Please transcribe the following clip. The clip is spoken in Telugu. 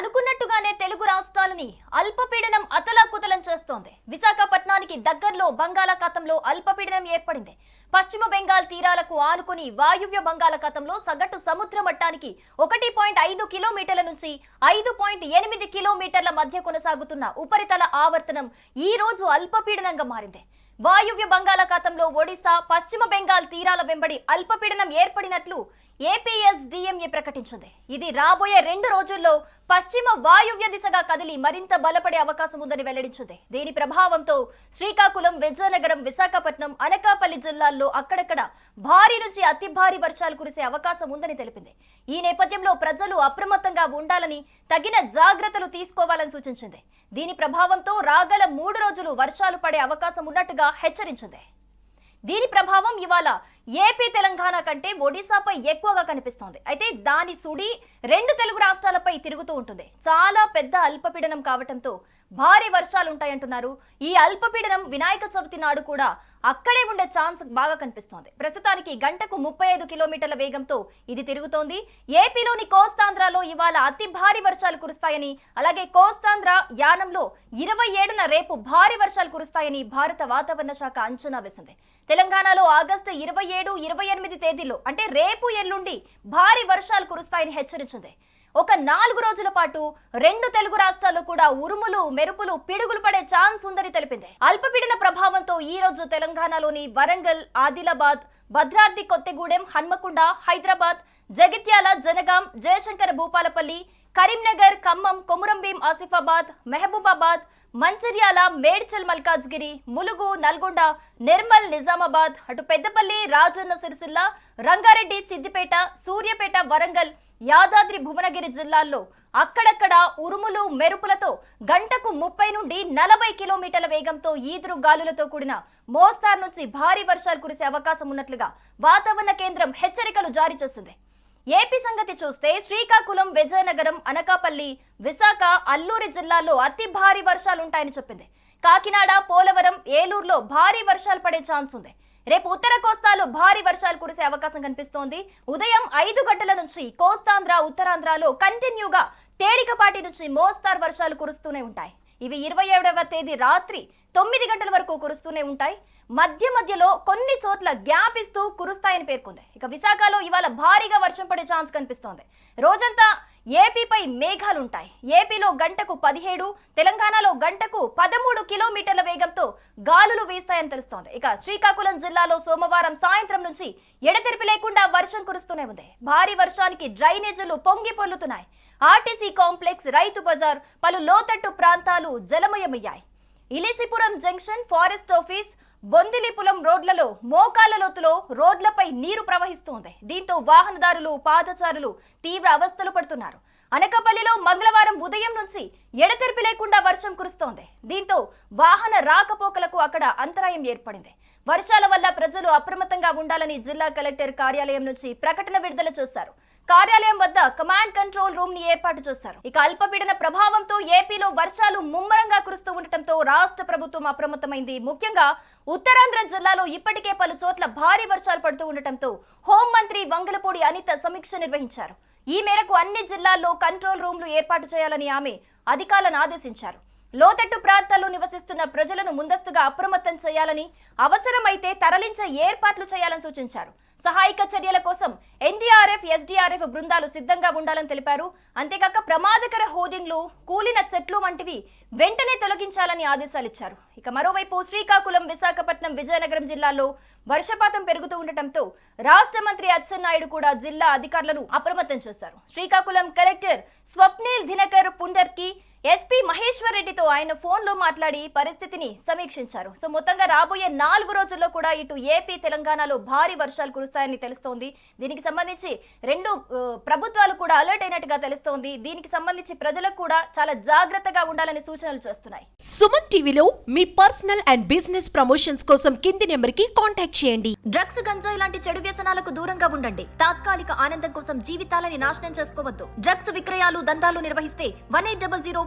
అనుకున్నట్టుగానే తెలుగు రాష్ట్రాలని అల్పపీడనం అతలాకుతలం చేస్తోంది. విశాఖపట్నానికి దగ్గరలో బంగాళాఖాతంలో అల్పపీడనం ఏర్పడింది. పశ్చిమ బెంగాల్ తీరాలకు ఆనుకుని వాయువ్య బంగాళాఖాతంలో సగటు సముద్ర మట్టానికి ఒకటి పాయింట్ ఐదు కిలోమీటర్ల నుంచి ఐదు పాయింట్ ఎనిమిది కిలోమీటర్ల మధ్య కొనసాగుతున్న ఉపరితల ఆవర్తనం ఈ రోజు అల్పపీడనంగా మారింది. వాయువ్య బంగాళాఖాతంలో ఒడిశా పశ్చిమ బెంగాల్ తీరాల వెంబడి అల్పపీడనం ఏర్పడినట్లు ఏపీఎస్డిఎంఏ ప్రకటించింది. ఇది రాబోయే రెండు రోజుల్లో పశ్చిమ వాయువ్య దిశగా కదిలి మరింత బలపడే అవకాశం ఉందని వెల్లడించింది. దీని ప్రభావంతో శ్రీకాకుళం విజయనగరం విశాఖపట్నం అనకాపల్లి జిల్లాల్లో అక్కడక్కడ భారీ నుంచి అతి భారీ వర్షాలు కురిసే అవకాశం ఉందని తెలిపింది. ఈ నేపథ్యంలో ప్రజలు అప్రమత్తంగా ఉండాలని తగిన జాగ్రత్తలు తీసుకోవాలని సూచించింది. దీని ప్రభావంతో రాగల మూడు రోజులు వర్షాలు పడే అవకాశం ఉన్నట్టుగా హెచ్చరించింది. దీని ప్రభావం ఇవాళ ఏపీ తెలంగాణ కంటే ఒడిశాపై ఎక్కువగా కనిపిస్తోంది. అయితే దాని సుడి రెండు తెలుగు రాష్ట్రాలపై తిరుగుతూ ఉంటుంది. చాలా పెద్ద అల్పపీడనం కావటంతో భారీ వర్షాలు ఉంటాయంటున్నారు ఈ అల్పపీడనం వినాయక చవితి నాడు కూడా అక్కడే ఉండే ఛాన్స్ బాగా కనిపిస్తోంది. ప్రస్తుతానికి గంటకు ముప్పై ఐదు కిలోమీటర్ల వేగంతో ఇది తిరుగుతోంది. ఏపీలోని కోస్తాంధ్రలో ఇవాళ అతి భారీ వర్షాలు కురుస్తాయని అలాగే కోస్తాంధ్ర యానంలో ఇరవై ఏడున రేపు భారీ వర్షాలు కురుస్తాయని భారత వాతావరణ శాఖ అంచనా వేసింది. తెలంగాణలో ఆగస్టు ఇరవై ఏడు ఇరవై ఎనిమిది తేదీలో అంటే రేపు ఎల్లుండి భారీ వర్షాలు కురుస్తాయని హెచ్చరించింది. ఒక నాలుగు రోజుల పాటు రెండు తెలుగు రాష్ట్రాల్లో కూడా ఉరుములు మెరుపులు పిడుగులు పడే ఛాన్స్ ఉందని తెలిపింది. అల్పపీడన ప్రభావంతో ఈ రోజు తెలంగాణలోని వరంగల్ ఆదిలాబాద్ భద్రాద్రి కొత్తగూడెం హన్మకొండ హైదరాబాద్ జగిత్యాల జనగాం జయశంకర భూపాలపల్లి కరీంనగర్ ఖమ్మం కొమురంభీం ఆసిఫాబాద్ మెహబూబాబాద్ మంచిర్యాల మేడ్చల్ మల్కాజ్గిరి ములుగు నల్గొండ నిర్మల్ నిజామాబాద్ అటు పెద్దపల్లి రాజన్న సిరిసిల్ల రంగారెడ్డి సిద్దిపేట సూర్యాపేట వరంగల్ యాదాద్రి భువనగిరి జిల్లాల్లో అక్కడక్కడ ఉరుములు మెరుపులతో గంటకు ముప్పై నుండి నలభై కిలోమీటర్ల వేగంతో ఈదురు గాలులతో కూడిన మోస్తారు నుంచి భారీ వర్షాలు కురిసే అవకాశం ఉన్నట్లుగా వాతావరణ కేంద్రం హెచ్చరికలు జారీ చేసింది. ఏపీ సంగతి చూస్తే శ్రీకాకుళం విజయనగరం అనకాపల్లి విశాఖ అల్లూరి జిల్లాల్లో అతి భారీ వర్షాలు ఉంటాయని చెప్పింది. కాకినాడ పోలవరం ఏలూరులో భారీ వర్షాలు పడే ఛాన్స్ ఉంది. రేపు ఉత్తర కోస్తాలో భారీ వర్షాలు కురిసే అవకాశం కనిపిస్తోంది. ఉదయం ఐదు గంటల నుంచి కోస్తాంధ్ర ఉత్తరాంధ్రలో కంటిన్యూగా తేలికపాటి నుంచి మోస్తారు వర్షాలు కురుస్తూనే ఉంటాయి. ఇవి ఇరవై ఏడవ తేదీ రాత్రి తొమ్మిది గంటల వరకు కురుస్తూనే ఉంటాయి. మధ్య మధ్యలో కొన్ని చోట్ల గ్యాప్ ఇస్తూ కురుస్తాయని పేర్కొంది. ఇక విశాఖలో ఇవాళ భారీగా వర్షం పడే ఛాన్స్ కనిపిస్తోంది. రోజంతా ఏపీపై మేఘాలుంటాయి. ఏపీలో గంటకు పదిహేడు తెలంగాణలో గంటకు పదమూడు కిలోమీటర్ల వేగంతో గాలులు వీస్తాయని తెలుస్తోంది. ఇక శ్రీకాకుళం జిల్లాలో సోమవారం సాయంత్రం నుంచి ఎడతెరిపి లేకుండా వర్షం కురుస్తూనే ఉంది. భారీ వర్షానికి డ్రైనేజీలు పొంగి పొల్లుతున్నాయి. ఆర్టీసీ కాంప్లెక్స్ రైతు బజార్ పలు లోతట్టు ప్రాంతాలు జలమయమయ్యాయి. Ilisipuram junction forest office Bondilipulam రోడ్లలో మోకాల లోతులో రోడ్లపై నీరు ప్రవహిస్తోంది. దీంతో వాహనదారులు పాదచారులు తీవ్ర అవస్థలు పడుతున్నారు. అనకాపల్లిలో మంగళవారం ఉదయం నుంచి ఎడతెరిపి లేకుండా వర్షం కురుస్తోంది. దీంతో వాహన రాకపోకలకు అక్కడ అంతరాయం ఏర్పడింది. వర్షాల వల్ల ప్రజలు అప్రమత్తంగా ఉండాలని జిల్లా కలెక్టర్ కార్యాలయం నుంచి ప్రకటన విడుదల చేశారు. కార్యాలయం వద్ద కమాండ్ కంట్రోల్ రూమ్ని ఏర్పాటు చేశారు. ఇక అల్పపీడన ప్రభావంతో ఏపీలో వర్షాలు ముమ్మరంగా కురుస్తూ ఉండటంతో రాష్ట్ర ప్రభుత్వం అప్రమత్తమైంది. ముఖ్యంగా ఉత్తరాంధ్ర జిల్లాలో ఇప్పటికే పలు చోట్ల భారీ వర్షాలు పడుతూ ఉండటంతో హోంమంత్రి వంగలపూడి అనిత సమీక్ష నిర్వహించారు. ఈ మేరకు అన్ని జిల్లాల్లో కంట్రోల్ రూమ్లు ఏర్పాటు చేయాలని ఆమె అధికారులను ఆదేశించారు. లోతట్టు ప్రాంతాల్లో నివసిస్తున్న ప్రజలను ముందస్తుగా అప్రమత్తం చేయాలని అవసరమైతే తరలించే ఏర్పాట్లు చేయాలని సూచించారు. సహాయక చర్యల కోసం ఎన్డీఆర్ఎఫ్ ఎస్డీఆర్ఎఫ్ బృందాలు సిద్ధంగా ఉండాలని తెలిపారు. అంతేకాక ప్రమాదకర హోర్డింగ్లు కూలిన చెట్లు వంటివి వెంటనే తొలగించాలని ఆదేశాలు ఇచ్చారు. ఇక మరోవైపు శ్రీకాకుళం విశాఖపట్నం విజయనగరం జిల్లాల్లో వర్షపాతం పెరుగుతూ ఉండటంతో రాష్ట్ర మంత్రి అచ్చెన్నాయుడు కూడా జిల్లా అధికారులను అప్రమత్తం చేశారు. శ్రీకాకుళం కలెక్టర్ స్వప్నిల్ దినకర్ పుండర్కి ఎస్పీ మహేశ్వర్ రెడ్డితో ఆయన ఫోన్లో మాట్లాడి పరిస్థితిని సమీక్షించారు. సో మొత్తంగా రాబోయే నాలుగు రోజుల్లో కూడా ఇటు ఏపీ తెలంగాణలో భారీ వర్షాలు కురుస్తాయని తెలుస్తోంది. దీనికి సంబంధించి రెండు ప్రభుత్వాలు కూడా అలర్ట్ అయినట్టుగా తెలుస్తోంది. దీనికి సంబంధించి ప్రజలకు కూడా చాలా జాగ్రత్తగా ఉండాలని సూచనలు చేస్తున్నాయి. సుమన్ టీవీలో మీ పర్సనల్ అండ్ బిజినెస్ ప్రమోషన్స్ కోసం కింది నెంబర్కి కాంటాక్ట్ చేయండి. డ్రగ్స్ గంజాయి లాంటి చెడు వ్యసనాలకు దూరంగా ఉండండి. తాత్కాలిక ఆనందం కోసం జీవితాలని నాశనం చేసుకోవద్దు. డ్రగ్స్ విక్రయాలు దందాలు నిర్వహిస్తే one eight double zero